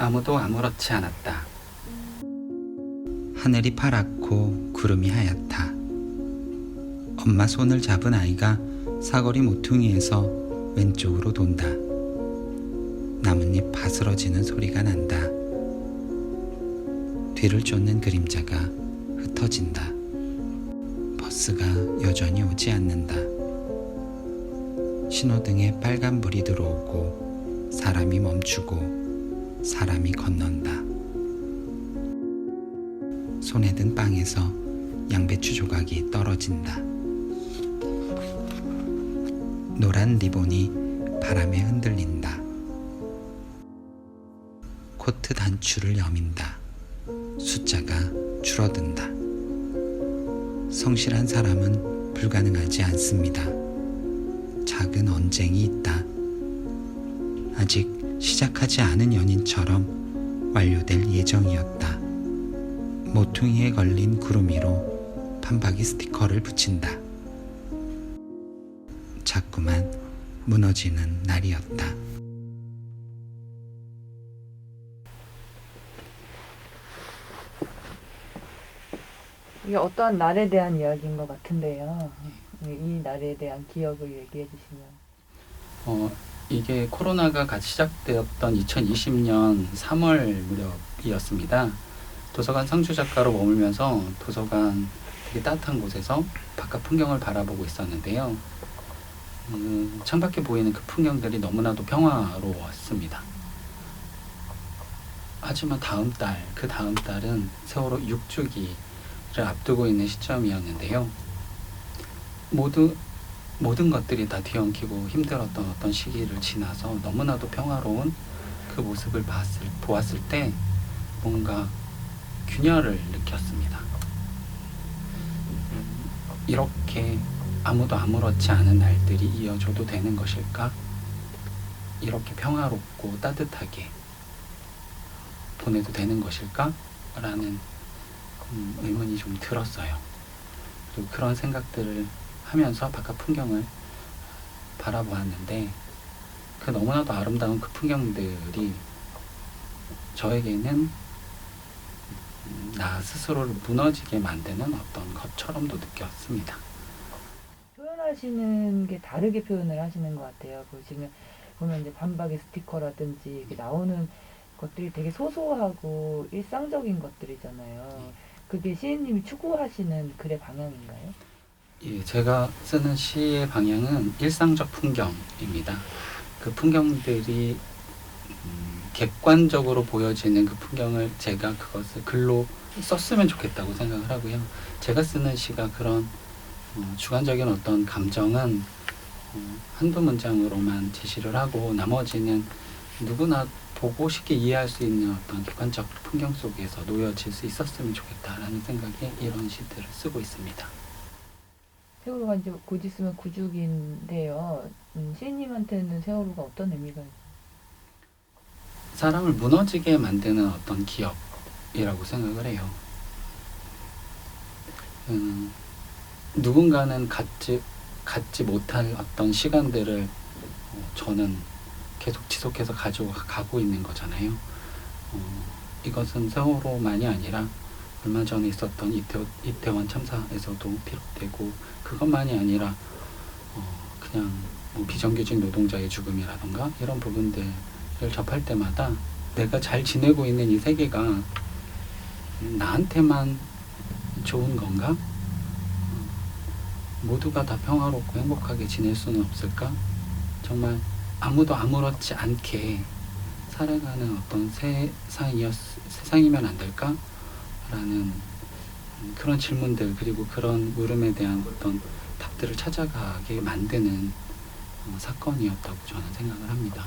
아무도 아무렇지 않았다. 하늘이 파랗고 구름이 하얗다. 엄마 손을 잡은 아이가 사거리 모퉁이에서 왼쪽으로 돈다. 나뭇잎 바스러지는 소리가 난다. 뒤를 쫓는 그림자가 흩어진다. 버스가 여전히 오지 않는다. 신호등에 빨간불이 들어오고 사람이 멈추고 사람이 건넌다. 손에 든 빵에서 양배추 조각이 떨어진다. 노란 리본이 바람에 흔들린다. 코트 단추를 여민다. 숫자가 줄어든다. 성실한 사람은 불가능하지 않습니다. 작은 언쟁이 있다. 아직 시작하지 않은 연인처럼 완료될 예정이었다. 모퉁이에 걸린 구름 위로 판박이 스티커를 붙인다. 자꾸만 무너지는 날이었다. 이게 어떠한 날에 대한 이야기인 것 같은데요. 이 날에 대한 기억을 얘기해 주시면. 어, 이게 코로나가 갓 시작되었던 2020년 3월 무렵이었습니다. 도서관 상주 작가로 머물면서 도서관 되게 따뜻한 곳에서 바깥 풍경을 바라보고 있었는데요. 음, 창밖에 보이는 그 풍경들이 너무나도 평화로웠습니다. 하지만 다음 달, 그 다음 달은 세월호 6주기를 앞두고 있는 시점이었는데요. 모두 모든 것들이 다 뒤엉키고 힘들었던 어떤 시기를 지나서 너무나도 평화로운 그 모습을 봤을, 보았을 때 뭔가 균열을 느꼈습니다. 음, 이렇게 아무도 아무렇지 않은 날들이 이어져도 되는 것일까? 이렇게 평화롭고 따뜻하게 보내도 되는 것일까? 라는 음, 의문이 좀 들었어요. 그리고 그런 생각들을 하면서 바깥 풍경을 바라보았는데 그 너무나도 아름다운 그 풍경들이 저에게는 음, 나 스스로를 무너지게 만드는 어떤 것처럼도 느꼈습니다. 표현하시는 게 다르게 표현을 하시는 것 같아요. 그 지금 보면 이제 반박의 스티커라든지 이렇게 나오는 것들이 되게 소소하고 일상적인 것들이잖아요. 그게 시인님이 추구하시는 글의 방향인가요? 예, 제가 쓰는 시의 방향은 일상적 풍경입니다. 그 풍경들이 음, 객관적으로 보여지는 그 풍경을 제가 그것을 글로 썼으면 좋겠다고 생각을 하고요. 제가 쓰는 시가 그런 어, 주관적인 어떤 감정은 어, 한두 문장으로만 제시를 하고 나머지는 누구나 보고 쉽게 이해할 수 있는 어떤 객관적 풍경 속에서 놓여질 수 있었으면 좋겠다라는 생각에 이런 시들을 쓰고 있습니다. 세월호가 이제 곧 있으면 구죽인데요. 음, 시인님한테는 세월호가 어떤 의미가 있어요? 사람을 무너지게 만드는 어떤 기억이라고 생각을 해요. 음, 누군가는 갖지, 갖지 못할 어떤 시간들을 어, 저는 계속 지속해서 가지고 가고 있는 거잖아요. 어, 이것은 세월호만이 아니라 얼마 전에 있었던 이태, 이태원 참사에서도 비롯되고 그것만이 아니라 어, 그냥 뭐 비정규직 노동자의 죽음이라던가 이런 부분들을 접할 때마다 내가 잘 지내고 있는 이 세계가 나한테만 좋은 건가? 어, 모두가 다 평화롭고 행복하게 지낼 수는 없을까? 정말 아무도 아무렇지 않게 살아가는 어떤 세상이었, 세상이면 안 될까? 라는 그런 질문들 그리고 그런 물음에 대한 어떤 답들을 찾아가게 만드는 어, 사건이었다고 저는 생각을 합니다.